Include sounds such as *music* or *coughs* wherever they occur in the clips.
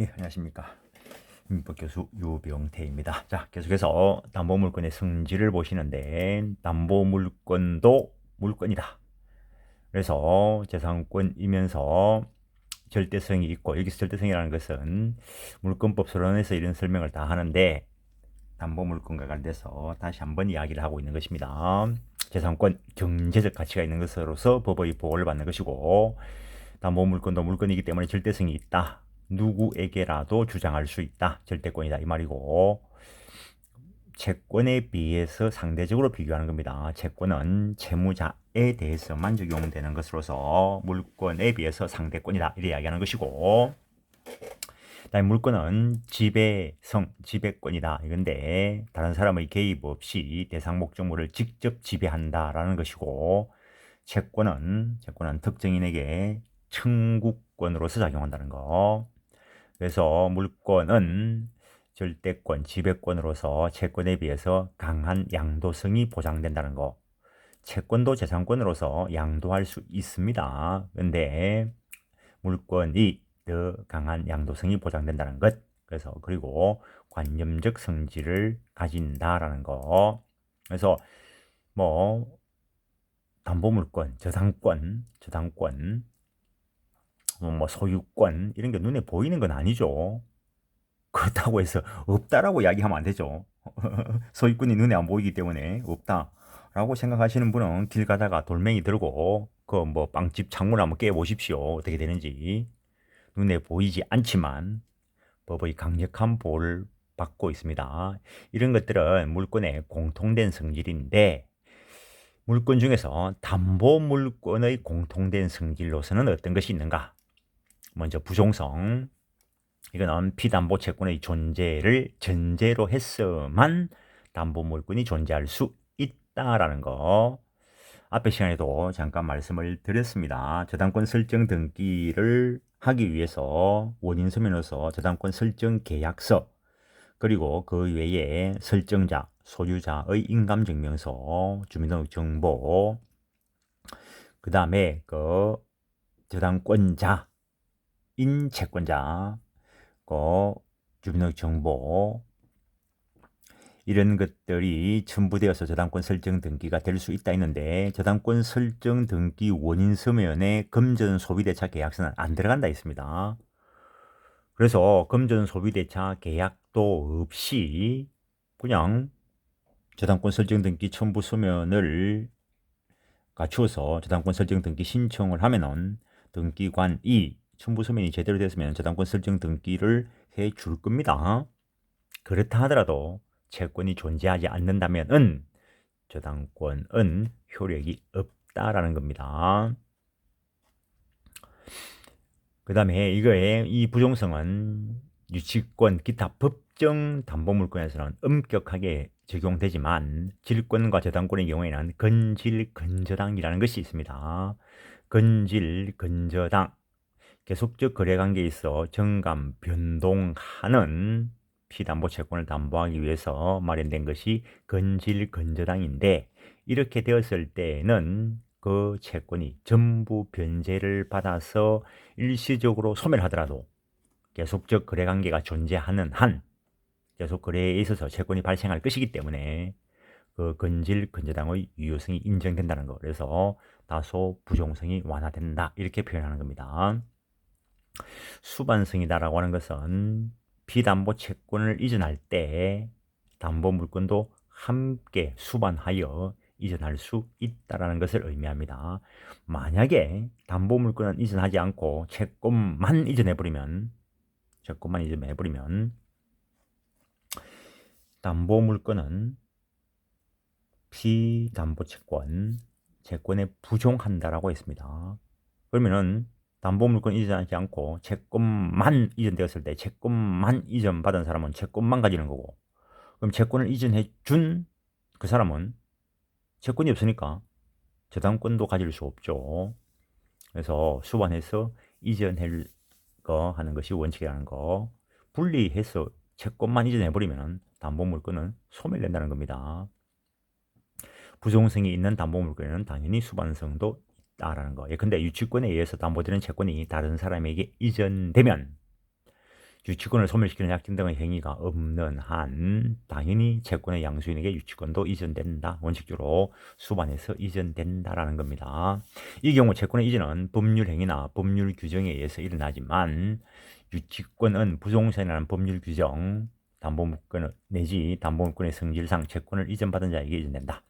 예, 안녕하십니까. 민법 교수 유병태입니다. 자, 계속해서 담보물건의 성질을 보시는데 담보물건도 물건이다. 그래서 재산권이면서 절대성이 있고 여기서 절대성이라는 것은 물건법 서론에서 이런 설명을 다 하는데 담보물건과 관련돼서 다시 한번 이야기를 하고 있는 것입니다. 재산권 경제적 가치가 있는 것으로서 법의 보호를 받는 것이고 담보물건도 물건이기 때문에 절대성이 있다. 누구에게라도 주장할 수 있다. 절대권이다. 이 말이고 채권에 비해서 상대적으로 비교하는 겁니다. 채권은 채무자에 대해서만 적용되는 것으로서 물건에 비해서 상대권이다. 이래 이야기하는 것이고 다음 물건은 지배성, 지배권이다. 이건데 다른 사람의 개입 없이 대상 목적물을 직접 지배한다라는 것이고 채권은 채권은 특정인에게 청구권으로서 작용한다는 거. 그래서 물권은 절대권, 지배권으로서 채권에 비해서 강한 양도성이 보장된다는 거. 채권도 재산권으로서 양도할 수 있습니다. 근데 물권이 더 강한 양도성이 보장된다는 것. 그래서 그리고 관념적 성질을 가진다라는 거. 그래서 뭐 담보물권, 저당권, 저당권, 뭐 소유권 이런 게 눈에 보이는 건 아니죠. 그렇다고 해서 없다라고 이야기하면 안 되죠. *laughs* 소유권이 눈에 안 보이기 때문에 없다라고 생각하시는 분은 길 가다가 돌멩이 들고 그 뭐 빵집 창문 한번 깨 보십시오. 어떻게 되는지 눈에 보이지 않지만 법의 강력한 보호를 받고 있습니다. 이런 것들은 물권의 공통된 성질인데 물권 중에서 담보 물권의 공통된 성질로서는 어떤 것이 있는가? 먼저 부종성. 이거는 피담보 채권의 존재를 전제로 했어만 담보 물권이 존재할 수 있다라는 거. 앞의 시간에도 잠깐 말씀을 드렸습니다. 저당권 설정 등기를 하기 위해서 원인 서면으로서 저당권 설정 계약서 그리고 그 외에 설정자, 소유자의 인감증명서, 주민등록정보, 그 다음에 그 저당권자, 인채권자, 그 주민등록 정보 이런 것들이 첨부되어서 저당권 설정 등기가 될 수 있다 했는데 저당권 설정 등기 원인 서면에 금전 소비대차 계약서는 안 들어간다 했습니다. 그래서 금전 소비대차 계약도 없이 그냥 저당권 설정 등기 첨부 서면을 갖추어서 저당권 설정 등기 신청을 하면은 등기관이 첨부 서면이 제대로 됐으면 저당권 설정 등기를 해 줄 겁니다. 그렇다 하더라도 채권이 존재하지 않는다면은 저당권은 효력이 없다라는 겁니다. 그 다음에 이거에 이 부종성은 유치권 기타 법정 담보물권에서는 엄격하게 적용되지만 질권과 저당권의 경우에는 건질 건저당이라는 것이 있습니다. 건질 건저당 계속적 거래 관계에 있어 정감 변동하는 피담보 채권을 담보하기 위해서 마련된 것이 건질 건저당인데 이렇게 되었을 때는 그 채권이 전부 변제를 받아서 일시적으로 소멸하더라도 계속적 거래 관계가 존재하는 한 계속 거래에 있어서 채권이 발생할 것이기 때문에 그 건질 건저당의 유효성이 인정된다는 거. 그래서 다소 부종성이 완화된다. 이렇게 표현하는 겁니다. 수반성이다라고 하는 것은 비담보 채권을 이전할 때 담보 물건도 함께 수반하여 이전할 수 있다라는 것을 의미합니다. 만약에 담보 물건은 이전하지 않고 채권만 이전해 버리면 채권만 이전해 버리면 담보 물건은 비담보 채권 채권에 부종한다라고 했습니다. 그러면은 담보 물건 이전하지 않고 채권만 이전되었을 때 채권만 이전받은 사람은 채권만 가지는 거고 그럼 채권을 이전해 준 그 사람은 채권이 없으니까 저당권도 가질 수 없죠. 그래서 수반해서 이전할 거 하는 것이 원칙이라는 거 분리해서 채권만 이전해버리면 담보물건은 소멸된다는 겁니다. 부종성이 있는 담보물건에는 당연히 수반성도 있다라는 거. 예, 근데 유치권에 의해서 담보되는 채권이 다른 사람에게 이전되면 유치권을 소멸시키는 약정 등의 행위가 없는 한 당연히 채권의 양수인에게 유치권도 이전된다. 원칙적으로 수반해서 이전된다라는 겁니다. 이 경우 채권의 이전은 법률 행위나 법률 규정에 의해서 일어나지만 유치권은 부동산이라는 법률 규정, 담보물권 내지 담보물권의 성질상 채권을 이전받은 자에게 이전된다.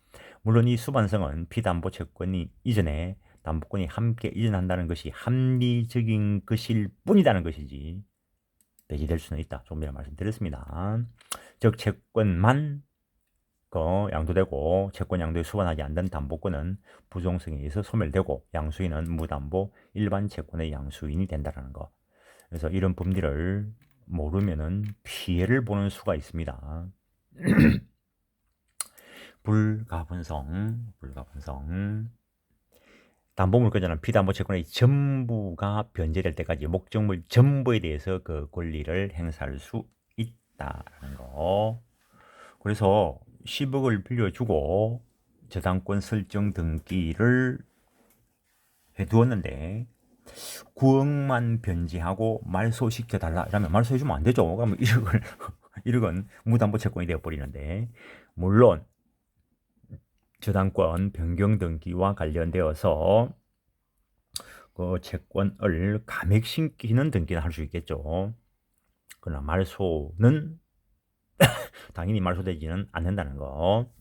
물론 이 수반성은 피담보 채권이 이전에 담보권이 함께 이전한다는 것이 합리적인 것일 뿐이라는 것이지 배제될 수는 있다. 조금 전에 말씀드렸습니다. 즉 채권만 그 양도되고 채권 양도에 수반하지 않는 담보권은 부정성에 의해서 소멸되고 양수인은 무담보 일반 채권의 양수인이 된다는 거. 그래서 이런 법리를 모르면은 피해를 보는 수가 있습니다. *clears throat* 불가분성, 불가분성. 담보물권자는 피담보 채권의 전부가 변제될 때까지 목적물 전부에 대해서 그 권리를 행사할 수 있다는 거. 그래서 10억을 빌려주고 저당권 설정 등기를 해두었는데 9억만 변제하고 말소시켜 달라 이러면 말소해주면 안 되죠. 그러면 1억을 1억은 무담보 채권이 되어버리는데 물론 저당권 변경 등기와 관련되어서 그 채권을 감액시키는 등기는 할 수 있겠죠. 그러나 말소는 *coughs* 당연히 말소되지는 않는다는 거.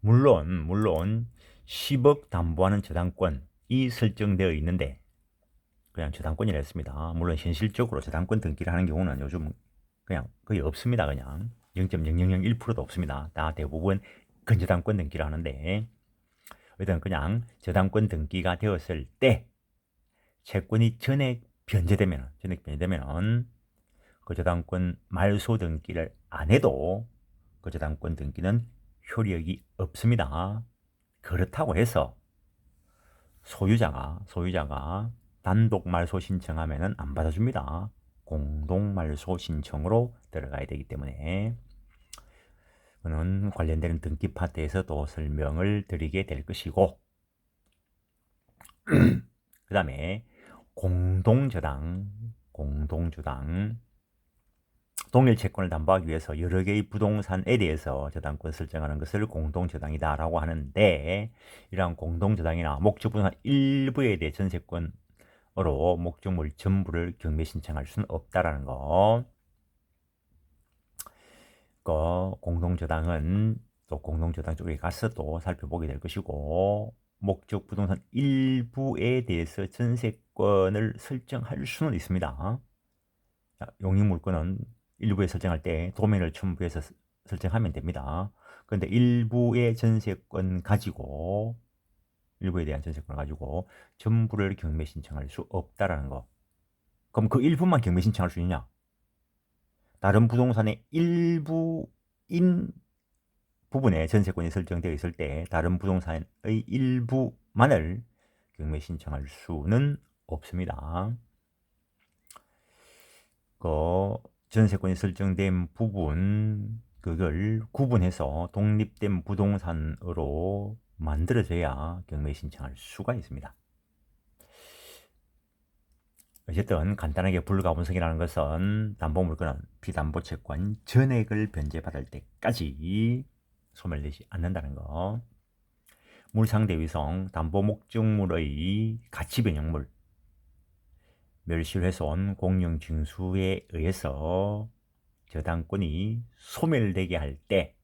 물론 물론 10억 담보하는 저당권이 설정되어 있는데 그냥 저당권이라 했습니다. 물론 현실적으로 저당권 등기를 하는 경우는 요즘 그냥 거의 없습니다. 그냥 0.0001%도 없습니다. 다 대부분 근저당권 등기를 하는데 일단 그냥 저당권 등기가 되었을 때 채권이 전액 변제되면 전액 변제되면 그 저당권 말소 등기를 안 해도 그 저당권 등기는 효력이 없습니다. 그렇다고 해서 소유자가 소유자가 단독 말소 신청하면은 안 받아줍니다. 공동 말소 신청으로 들어가야 되기 때문에 관련되는 등기 파트에서 또 설명을 드리게 될 것이고 *clears throat* 그 다음에 공동저당 공동주당 동일 채권을 담보하기 위해서 여러 개의 부동산에 대해서 저당권 설정하는 것을 공동저당이다라고 하는데 이러한 공동저당이나 목적부동산 일부에 대해 전세권으로 목적물 전부를 경매 신청할 수는 없다라는 거. 그 공동저당은 또 공동저당 쪽에 가서 또 살펴보게 될 것이고 목적 부동산 일부에 대해서 전세권을 설정할 수는 있습니다. 용익물권은 일부에 설정할 때 도면을 첨부해서 설정하면 됩니다. 그런데 일부의 전세권 가지고 일부에 대한 전세권 가지고 전부를 경매 신청할 수 없다라는 거. 그럼 그 일부만 경매 신청할 수 있냐? 다른 부동산의 일부인 부분에 전세권이 설정되어 있을 때 다른 부동산의 일부만을 경매 신청할 수는 없습니다. 그 전세권이 설정된 부분 그걸 구분해서 독립된 부동산으로 만들어져야 경매 신청할 수가 있습니다. 어쨌든 간단하게 불가분성이라는 것은 담보물건은 비담보채권 전액을 변제받을 때까지 소멸되지 않는다는 거. 물상대위성 담보목적물의 가치변형물 멸실훼손 공용징수에 의해서 저당권이 소멸되게 할 때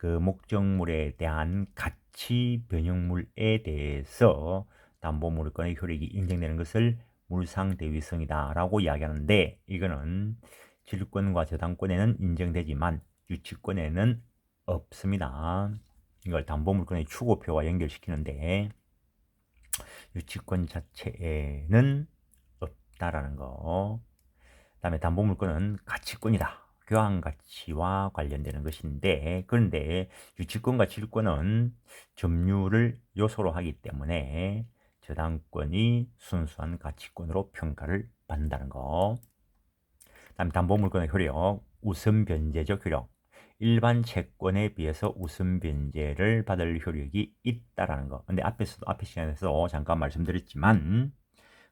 그 목적물에 대한 가치 변형물에 대해서 담보물건의 효력이 인정되는 것을 물상 대위성이다라고 이야기하는데 이거는 질권과 저당권에는 인정되지만 유치권에는 없습니다. 이걸 담보물권의 추고표와 연결시키는데 유치권 자체에는 없다라는 거. 그다음에 담보물권은 가치권이다. 교환 가치와 관련되는 것인데 그런데 유치권과 질권은 점유를 요소로 하기 때문에 저당권이 순수한 가치권으로 평가를 받는다는 거. 다음 담보물권의 효력, 우선 변제적 효력. 일반 채권에 비해서 우선 변제를 받을 효력이 있다라는 거. 근데 앞에서도 앞에 시간에서 잠깐 말씀드렸지만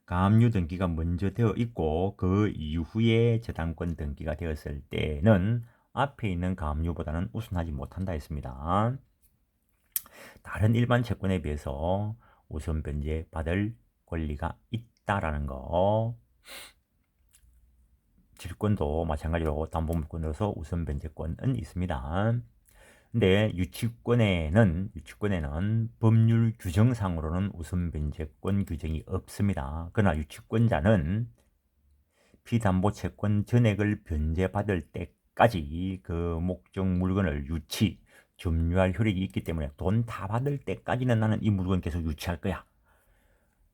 가압류 등기가 먼저 되어 있고 그 이후에 저당권 등기가 되었을 때는 앞에 있는 가압류보다는 우선하지 못한다 했습니다. 다른 일반 채권에 비해서 우선 변제 받을 권리가 있다라는 거. 질권도 마찬가지로 담보물권으로서 우선 변제권은 있습니다. 근데 유치권에는 유치권에는 법률 규정상으로는 우선 변제권 규정이 없습니다. 그러나 유치권자는 피담보 채권 전액을 변제받을 때까지 그 목적 물건을 유치 점유할 효력이 있기 때문에 돈 다 받을 때까지는 나는 이 물건 계속 유치할 거야.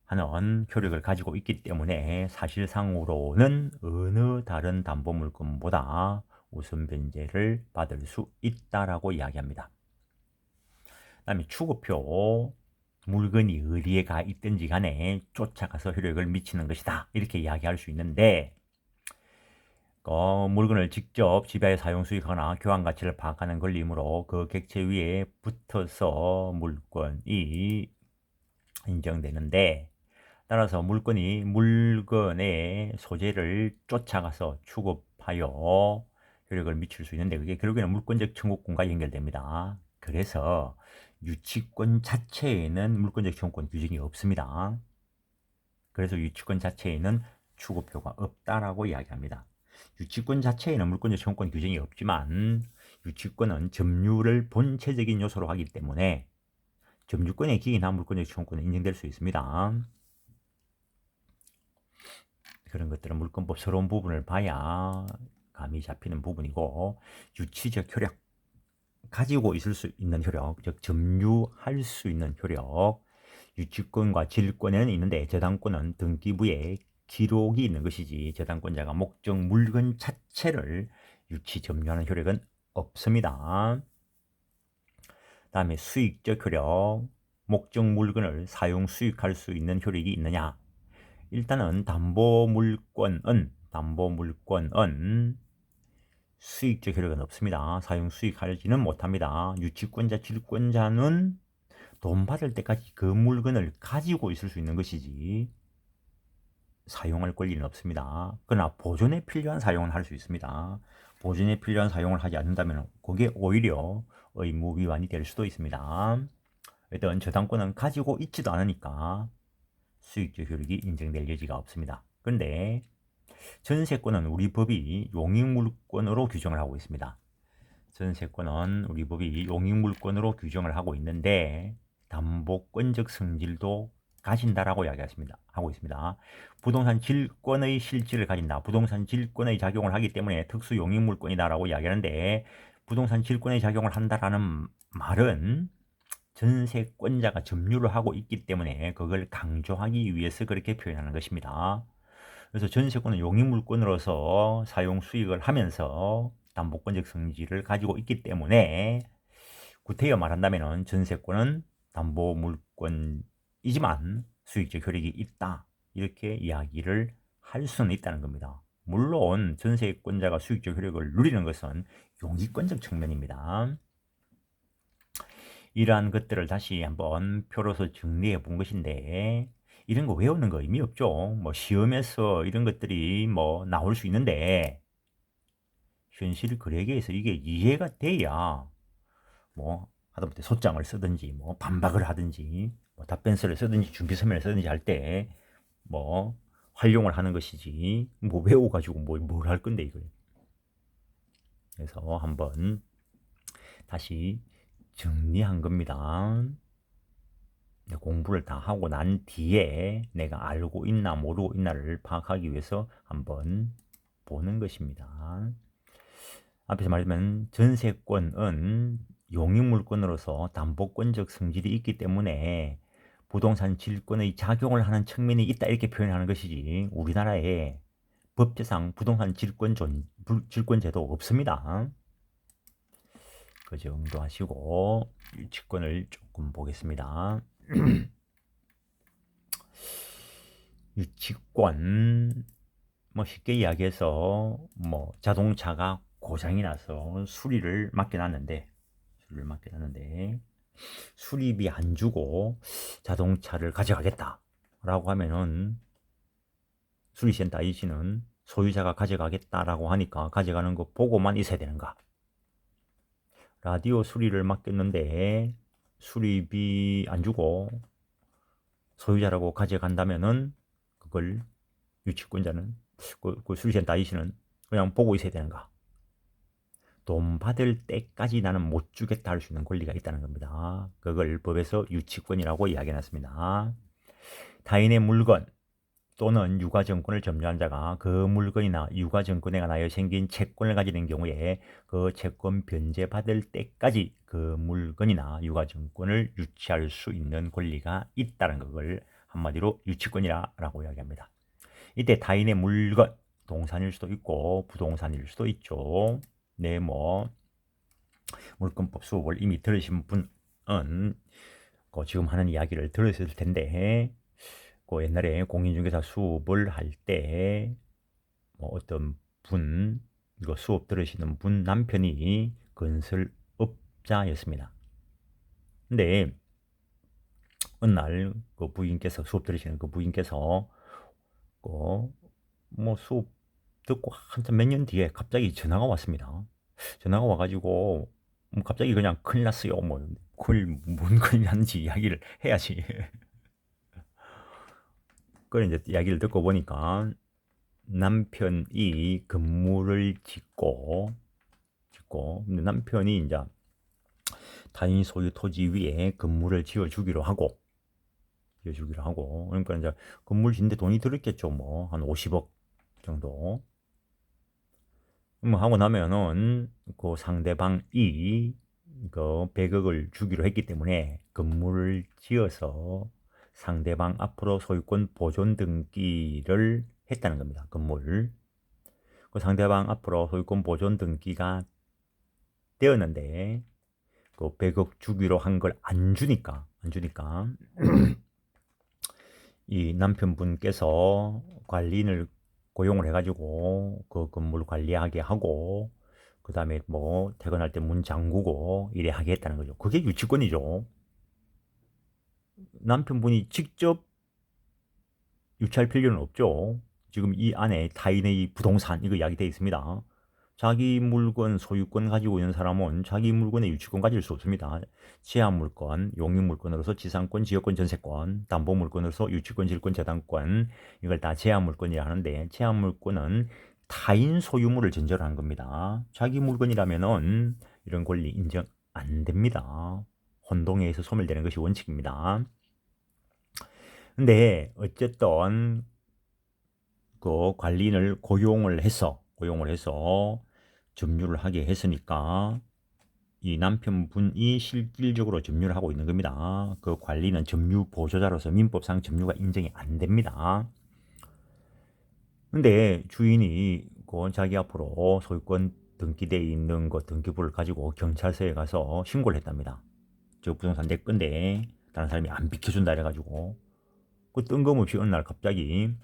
하는 효력을 가지고 있기 때문에 사실상으로는 어느 다른 담보물건보다 우선 변제를 받을 수 있다라고 이야기합니다. 그다음에 추구표 물건이 어디에 가 있든지 간에 쫓아가서 효력을 미치는 것이다. 이렇게 이야기할 수 있는데 어, 물건을 직접 지배하여 사용 수익하거나 교환 가치를 파악하는 권리이므로 그 객체 위에 붙어서 물건이 인정되는데 따라서 물건이 물건의 소재를 쫓아가서 취급하여 효력을 미칠 수 있는데 그게 결국에는 물권적 청구권과 연결됩니다. 그래서 유치권 자체에는 물권적 청구권 규정이 없습니다. 그래서 유치권 자체에는 추구표가 없다라고 이야기합니다. 유치권 자체에는 물권적 청구권 규정이 없지만 유치권은 점유를 본체적인 요소로 하기 때문에 점유권의 기인한 물권적 청구권은 인정될 수 있습니다. 그런 것들은 물권법스러운 부분을 봐야 감이 잡히는 부분이고 유치적 효력 가지고 있을 수 있는 효력 즉 점유할 수 있는 효력 유치권과 질권에는 있는데 저당권은 등기부에 기록이 있는 것이지 저당권자가 목적 물건 자체를 유치 점유하는 효력은 없습니다. 다음에 수익적 효력 목적 물건을 사용 수익할 수 있는 효력이 있느냐 일단은 담보 물권은 담보 물권은 수익적 효력은 없습니다. 사용 수익하지는 못합니다. 유치권자, 질권자는 돈 받을 때까지 그 물건을 가지고 있을 수 있는 것이지 사용할 권리는 없습니다. 그러나 보존에 필요한 사용을 할수 있습니다. 보존에 필요한 사용을 하지 않는다면 그게 오히려 의무 위반이 될 수도 있습니다. 일단 저당권은 가지고 있지도 않으니까 수익적 효력이 인정될 여지가 없습니다. 그런데 전세권은 우리 법이 용익물권으로 규정을 하고 있습니다. 전세권은 우리 법이 용익물권으로 규정을 하고 있는데 담보권적 성질도 가진다라고 이야기했습니다. 하고 있습니다. 부동산 질권의 실질을 가진다. 부동산 질권의 작용을 하기 때문에 특수 용익물권이다라고 이야기하는데 부동산 질권의 작용을 한다라는 말은 전세권자가 점유를 하고 있기 때문에 그걸 강조하기 위해서 그렇게 표현하는 것입니다. 그래서 전세권은 용익물권으로서 사용 수익을 하면서 담보권적 성질을 가지고 있기 때문에 구태여 말한다면 전세권은 담보물권 이지만 수익적 효력이 있다. 이렇게 이야기를 할 수는 있다는 겁니다. 물론 전세권자가 수익적 효력을 누리는 것은 용익권적 측면입니다. 이러한 것들을 다시 한번 표로서 정리해 본 것인데 이런 거 외우는 거 의미 없죠. 뭐 시험에서 이런 것들이 뭐 나올 수 있는데 현실 거래계에서 이게 이해가 돼야 뭐 하다못해 소장을 쓰든지 뭐 반박을 하든지 뭐 답변서를 쓰든지 준비 서면을 쓰든지 할 때 뭐 활용을 하는 것이지 뭐 외워가지고 뭐뭘 할 건데 이거 그래서 한번 다시 정리한 겁니다. 공부를 다 하고 난 뒤에 내가 알고 있나 모르고 있나를 파악하기 위해서 한번 보는 것입니다. 앞에서 말하면 전세권은 용익물권으로서 담보권적 성질이 있기 때문에 부동산 질권의 작용을 하는 측면이 있다 이렇게 표현하는 것이지 우리나라에 법제상 부동산 질권 존, 질권 제도 없습니다. 그 정도 하시고 유치권을 조금 보겠습니다. *clears throat* 유치권 뭐 쉽게 이야기해서 뭐 자동차가 고장이 나서 수리를 맡겨놨는데 수리를 맡겨놨는데 수리비 안 주고 자동차를 가져가겠다라고 하면은 수리센터 아저씨는 소유자가 가져가겠다라고 하니까 가져가는 거 보고만 있어야 되는가? 라디오 수리를 맡겼는데 수리비 안 주고 소유자라고 가져간다면은 그걸 유치권자는 그, 그 수리센터 아저씨는 그냥 보고 있어야 되는가? 돈 받을 때까지 나는 못 주겠다 할 수 있는 권리가 있다는 겁니다. 그걸 법에서 유치권이라고 이야기해놨습니다. 타인의 물건 또는 유가증권을 점유한 자가 그 물건이나 유가증권에 관하여 생긴 채권을 가지는 경우에 그 채권 변제받을 때까지 그 물건이나 유가증권을 유치할 수 있는 권리가 있다는 것을 한마디로 유치권이라고 이야기합니다. 이때 타인의 물건, 동산일 수도 있고 부동산일 수도 있죠. 네, 뭐 물권법 수업을 이미 들으신 분은 그 지금 하는 이야기를 들으실 텐데 그 옛날에 공인중개사 수업을 할 때 뭐 어떤 분 이거 수업 들으시는 분 남편이 건설업자였습니다. 근데 어느 날 그 부인께서 수업 들으시는 그 부인께서 그 뭐 수업 듣고 한참 몇 년 뒤에 갑자기 전화가 왔습니다. 전화가 와가지고 뭐 갑자기 그냥 큰일 났어요. 뭐 그걸 뭔 큰일 났는지 이야기를 해야지. *laughs* 그걸 이제 이야기를 듣고 보니까 남편이 건물을 짓고 짓고 근데 남편이 이제 타인 소유 토지 위에 건물을 지어 주기로 하고 지어 주기로 하고 그러니까 이제 건물 짓는데 돈이 들었겠죠 뭐 한 50억 정도 뭐 하고 나면은 그 상대방이 그 100억을 주기로 했기 때문에 건물을 지어서 상대방 앞으로 소유권 보존 등기를 했다는 겁니다. 건물. 그 상대방 앞으로 소유권 보존 등기가 되었는데 그 100억 주기로 한 걸 안 주니까 안 주니까 *clears throat* 이 남편분께서 관리인을 고용을 해가지고 그 건물 관리하게 하고 그 다음에 뭐 퇴근할 때 문 잠그고 이래 하게 했다는 거죠. 그게 유치권이죠. 남편분이 직접 유치할 필요는 없죠. 지금 이 안에 타인의 부동산 이거 이야기되어 있습니다. 자기 물건 소유권 가지고 있는 사람은 자기 물건의 유치권 가질 수 없습니다. 제한 물건, 용익 물건으로서 지상권, 지역권, 전세권, 담보 물건으로서 유치권, 질권, 재단권 이걸 다 제한 물건이라 하는데 제한 물건은 타인 소유물을 전제로 하는 겁니다. 자기 물건이라면은 이런 권리 인정 안 됩니다. 혼동에 의해서 소멸되는 것이 원칙입니다. 근데 어쨌든 그 관리인을 고용을 해서 고용을 해서 점유를 하게 했으니까 이 남편분이 실질적으로 점유를 하고 있는 겁니다. 그 관리는 점유 보조자로서 민법상 점유가 인정이 안 됩니다. 근데 주인이 그 자기 앞으로 소유권 등기되어 있는 그 등기부를 가지고 경찰서에 가서 신고를 했답니다. 저 부동산 내 건데 다른 사람이 안 비켜준다 해가지고 그 뜬금없이 어느 날 갑자기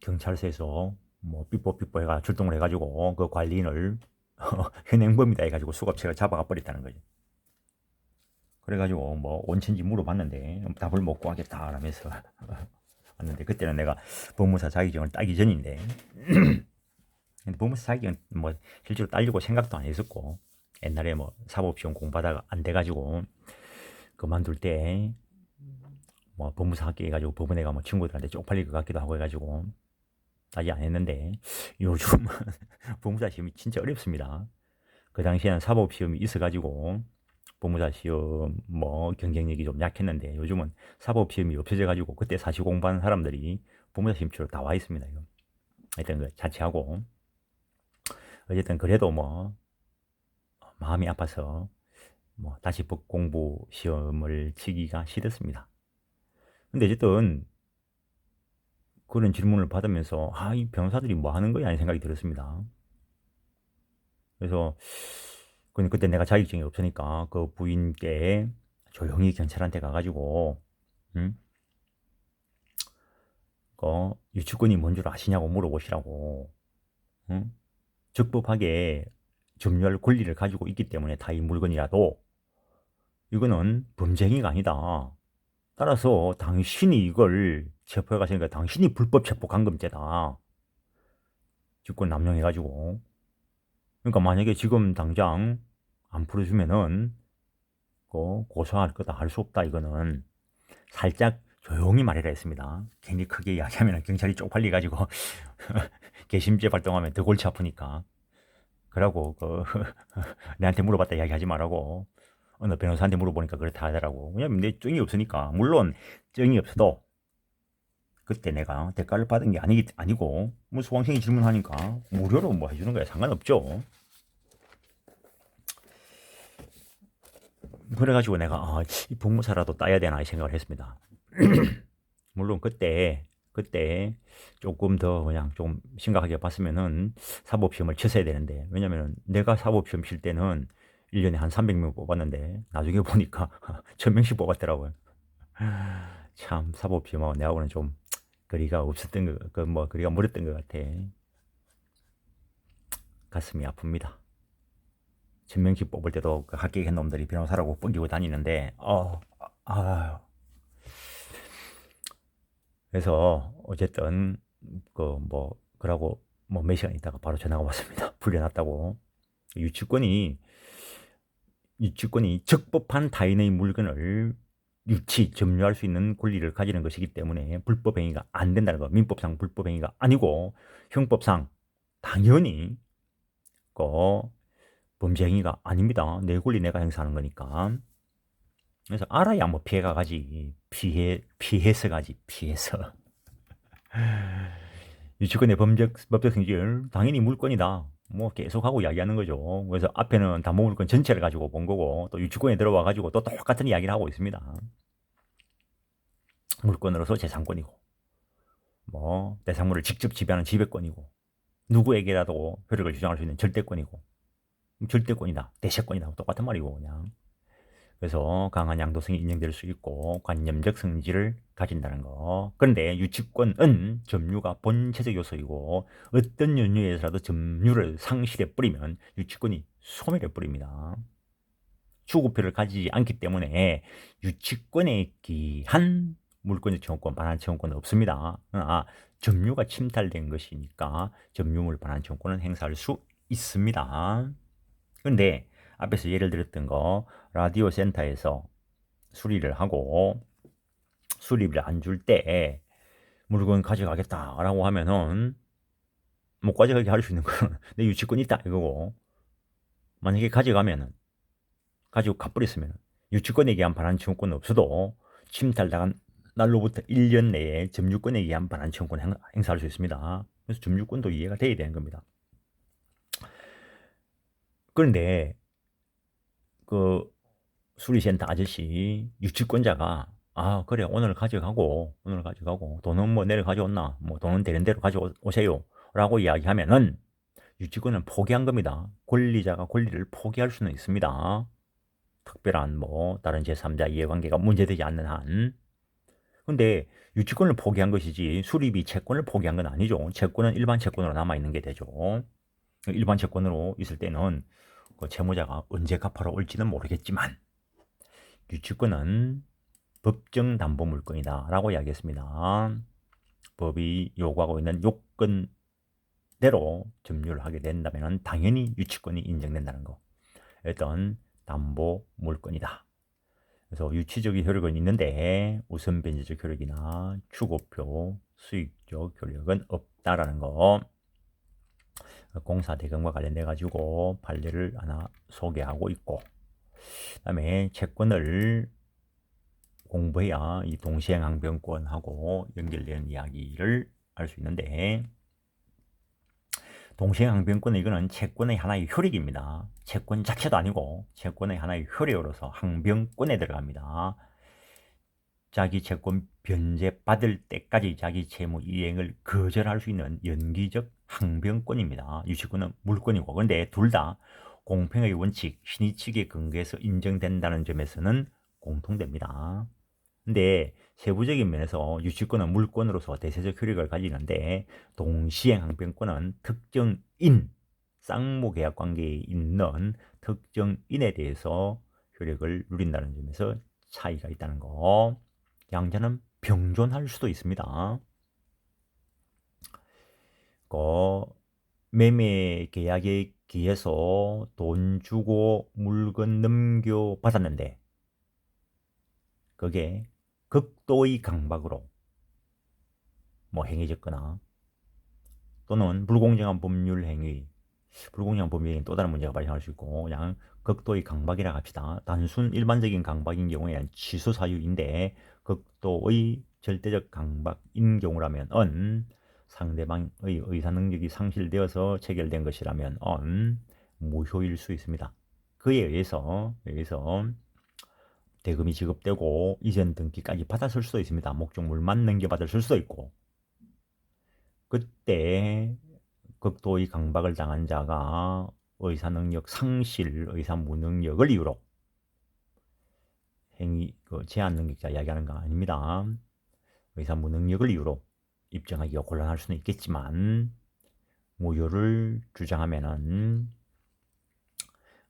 경찰서에서 뭐 삐뽀삐뽀 해가 출동을 해가지고 그 관리인을 *laughs* 현행범이다 해가지고 수갑체가 잡아가 버렸다는 거죠. 그래가지고 뭐 온천지 물어봤는데 답을 못 구하겠다 라면서 *laughs* 왔는데 그때는 내가 법무사 자격증을 따기 전인데 *clears throat* 근데 법무사 자격증 뭐 실제로 딸려고 생각도 안 했었고 옛날에 뭐 사법시험 공부하다가 안 돼가지고 그만둘 때 뭐 법무사 학교 해가지고 법원에 가뭐 친구들한테 쪽팔릴 것 같기도 하고 해가지고 아직 안 했는데 요즘은 *laughs* 법무사 시험이 진짜 어렵습니다. 그 당시에는 사법 시험이 있어가지고 법무사 시험 뭐 경쟁력이 좀 약했는데 요즘은 사법 시험이 없어져가지고 그때 사시 공부하는 사람들이 법무사 시험 치러 다 와 있습니다. 이거. 하여튼 그 자체하고 어쨌든 그래도 뭐 마음이 아파서 뭐 다시 법 공부 시험을 치기가 싫었습니다. 근데 어쨌든 그런 질문을 받으면서 아, 이 변호사들이 뭐 하는 거야? 하는 생각이 들었습니다. 그래서 그때 내가 자격증이 없으니까 그 부인께 조용히 경찰한테 가가지고 응? 그 유치권이 뭔 줄 아시냐고 물어보시라고 응? 적법하게 점유할 권리를 가지고 있기 때문에 타인 물건이라도 이거는 범죄행위가 아니다. 따라서 당신이 이걸 체포해 가시니까 당신이 불법 체포 감금죄다. 직권 남용해 가지고. 그러니까 만약에 지금 당장 안 풀어주면은 그 고소할 거다 할 수 없다 이거는 살짝 조용히 말해라 했습니다. 괜히 크게 이야기하면 경찰이 쪽팔려 가지고 *laughs* 개심죄 발동하면 더 골치 아프니까. 그러고 그 *laughs* 내한테 물어봤다 이야기하지 말라고 어느 변호사한테 물어보니까 그렇다 하더라고. 왜냐면 내 증이 없으니까. 물론 증이 없어도 그때 내가 대가를 받은 게 아니, 아니고 뭐 수강생이 질문하니까 무료로 뭐 해주는 거야 상관없죠. 그래가지고 내가 아, 이 복무사라도 따야 되나 이 생각을 했습니다. *clears throat* 물론 그때 그때 조금 더 그냥 좀 심각하게 봤으면은 사법시험을 쳤어야 되는데 왜냐면은 내가 사법시험 칠 때는 1년에 한 300명 뽑았는데 나중에 보니까 *laughs* 1000명씩 뽑았더라고요. 참 사법시험하고 내하고는 좀 거리가 없었던 거, 그뭐 거리가 멀었던 것 같아. 가슴이 아픕니다. 1000명씩 뽑을 때도 그 합격한 놈들이 변호사라고 뻥기고 다니는데 어, 아, 그래서 어쨌든 그 뭐 그러고 뭐 몇 시간 있다가 바로 전화가 왔습니다. *laughs* 불려놨다고 유치권이 유치권이 적법한 타인의 물건을 유치, 점유할 수 있는 권리를 가지는 것이기 때문에 불법 행위가 안 된다는 거. 민법상 불법 행위가 아니고 형법상 당연히 그 범죄 행위가 아닙니다. 내 권리 내가 행사하는 거니까. 그래서 알아야 뭐 피해가 가지. 피해 피해서 가지. 피해서. *laughs* 유치권의 범죄 법적 성질 당연히 물건이다. 뭐 계속하고 이야기하는 거죠. 그래서 앞에는 담보물건 전체를 가지고 본 거고 또 유치권에 들어와 가지고 또 똑같은 이야기를 하고 있습니다. 물건으로서 재산권이고 뭐 대상물을 직접 지배하는 지배권이고 누구에게라도 효력을 주장할 수 있는 절대권이고 절대권이다 대세권이다 똑같은 말이고 그냥 그래서 강한 양도성이 인정될 수 있고 관념적 성질을 가진다는 거. 그런데 유치권은 점유가 본체적 요소이고 어떤 연유에서라도 점유를 상실해 버리면 유치권이 소멸해 버립니다. 추구표를 가지지 않기 때문에 유치권에 기한 물권적 청구권, 반환 청구권은 없습니다. 아, 점유가 침탈된 것이니까 점유물 반환 청구권은 행사할 수 있습니다. 그런데 앞에서 예를 들었던 거 라디오 센터에서 수리를 하고 수리비를 안 줄 때 물건 가져가겠다라고 하면은 못 가져가게 할 수 있는 거는 *laughs* 내 유치권 있다 이거고 만약에 가져가면은 가지고 가버렸으면 유치권에 의한 반환 청구권 없어도 침탈당한 날로부터 1년 내에 점유권에 의한 반환 청구권 행사할 수 있습니다. 그래서 점유권도 이해가 돼야 되는 겁니다. 그런데 그 수리센터 아저씨 유치권자가 아 그래 오늘 가져가고 오늘 가져가고 돈은 뭐 내일 가져왔나 뭐 돈은 되는 대로 가져오세요 라고 이야기하면은 유치권은 포기한 겁니다. 권리자가 권리를 포기할 수는 있습니다. 특별한 뭐 다른 제3자 이해관계가 문제되지 않는 한. 근데 유치권을 포기한 것이지 수리비 채권을 포기한 건 아니죠. 채권은 일반 채권으로 남아있는 게 되죠. 일반 채권으로 있을 때는 그 채무자가 언제 갚아러 올지는 모르겠지만 유치권은 법정 담보 물건이다 라고 이야기했습니다. 법이 요구하고 있는 요건대로 점유를 하게 된다면 당연히 유치권이 인정된다는 거. 어떤 담보 물건이다. 그래서 유치적인 효력은 있는데 우선 변제적 효력이나 추고표, 수익적 효력은 없다라는 거. 공사 대금과 관련돼 가지고 판례를 하나 소개하고 있고 그다음에 채권을 공부해야 이 동시행 항변권하고 연결되는 이야기를 알 수 있는데 동시행 항변권은 이거는 채권의 하나의 효력입니다. 채권 자체도 아니고 채권의 하나의 효력으로서 항변권에 들어갑니다. 자기 채권 변제 받을 때까지 자기 채무 이행을 거절할 수 있는 연기적 항변권입니다. 유치권은 물권이고 그런데 둘 다 공평의 원칙, 신의칙에 근거해서 인정된다는 점에서는 공통됩니다. 근데 세부적인 면에서 유치권은 물권으로서 대세적 효력을 가지는데 동시행 항변권은 특정인, 쌍무 계약 관계에 있는 특정인에 대해서 효력을 누린다는 점에서 차이가 있다는 거. 양자는 병존할 수도 있습니다. 그 매매 계약에 기해서 돈 주고 물건 넘겨 받았는데 그게 극도의 강박으로 뭐 행해졌거나 또는 불공정한 법률 행위 불공정한 법률 행위 또 다른 문제가 발생할 수 있고 그냥 극도의 강박이라 합시다. 단순 일반적인 강박인 경우에는 취소 사유인데 극도의 절대적 강박인 경우라면 은 상대방의 의사 능력이 상실되어서 체결된 것이라면 은 무효일 수 있습니다. 그에 의해서 의해서 대금이 지급되고 이전 등기까지 받았을 수도 있습니다. 목적물만 넘겨받을 수도 있고 그때 극도의 강박을 당한 자가 의사 능력 상실, 의사 무능력을 이유로 행위 그 제한 능력자 이야기하는 거 아닙니다. 의사 무능력을 이유로 입증하기가 곤란할 수는 있겠지만 무효를 주장하면은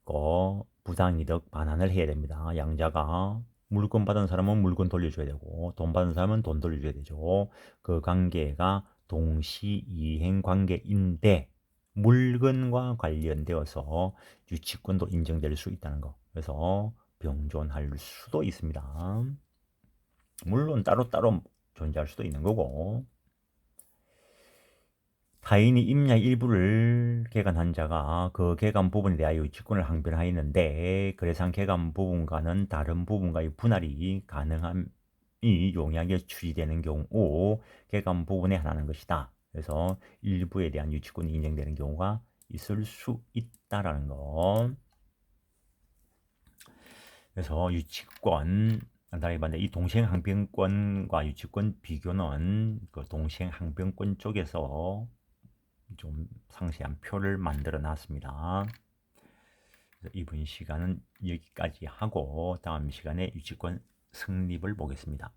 그 부당이득 반환을 해야 됩니다. 양자가 물건 받은 사람은 물건 돌려줘야 되고 돈 받은 사람은 돈 돌려줘야 되죠. 그 관계가 동시 이행 관계인데 물건과 관련되어서 유치권도 인정될 수 있다는 거. 그래서 병존할 수도 있습니다. 물론 따로따로 존재할 수도 있는 거고 타인이 임야 일부를 개간한 자가 그 개간 부분에 대하여 유치권을 항변하였는데 그래서 개간 부분과는 다른 부분과의 분할이 가능함이 용이하게 추지되는 경우 개간 부분에 하나는 것이다. 그래서 일부에 대한 유치권이 인정되는 경우가 있을 수 있다라는 거. 그래서 유치권 이 동시행항변권과 유치권 비교는 그 동시행항변권 쪽에서 좀 상세한 표를 만들어 놨습니다. 이번 시간은 여기까지 하고 다음 시간에 유치권 성립을 보겠습니다.